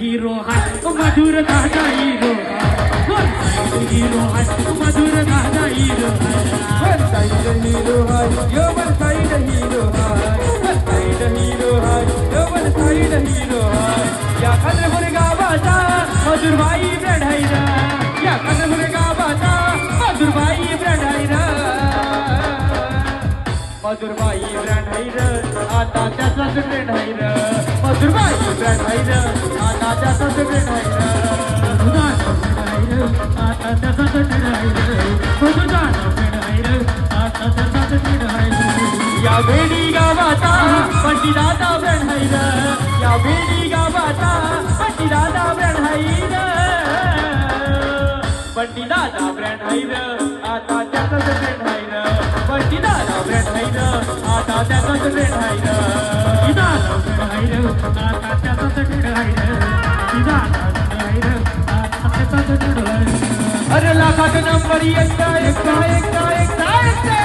Hero hi Madhur दादा hero one side hero hi Madhur दादा hero one side hero hi yo one side hero hi one side hero hi yo one hero hi या गावाचा मधुरबाई ब्रढाईर आता त्याचाच ब्रढाईर मधुरबाई ब्रढाईर आता त्याचाच ब्रढाईर आता त्याचाच राहिलं मधुदान राहिलं आता त्याचाच राहिलं या बेडी गावाचा पंडिताचा ब्रढाईर या बेडी गावाचा पंडिताचा ब्रढाईर पंडिताचा ब्रढाईर आता त्याचाच ब्रढाईर अरे लाखात नंबर एकटा एकटा एकटा एकटा एकटा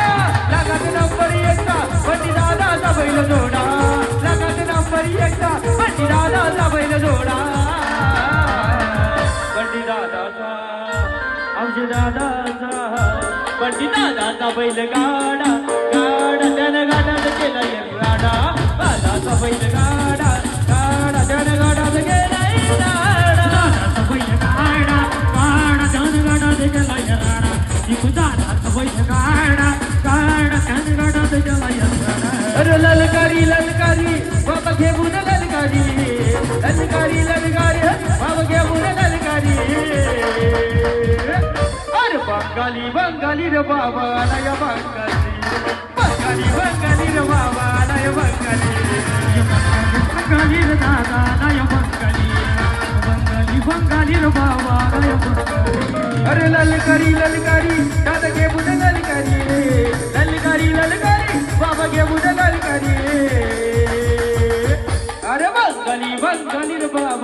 लाखात नंबर एकटा पंडिताचा बैल जोडा. लाखात नंबर एकटा पंडिताचा बैल जोडा. पंडिताचा आमचे दादाचा पंडिताचा बैल गाडा ललकारी ललकारी बाबा घेऊन ललकारी. ललकारी ललकारी बाबा घेऊन ललकारी. अरे बंगाली बंगाली रे बाबा नय बंगाली. बंगाली बंगाली रे बाबा नय बंगाली. बंगाली रे दादा नय बंगाली. बंगाली बंगाली रे बाबा नय बंगाली. अरे ललकारी ललकारी दादा घेऊन ललकारी. ललकारी ललकारी.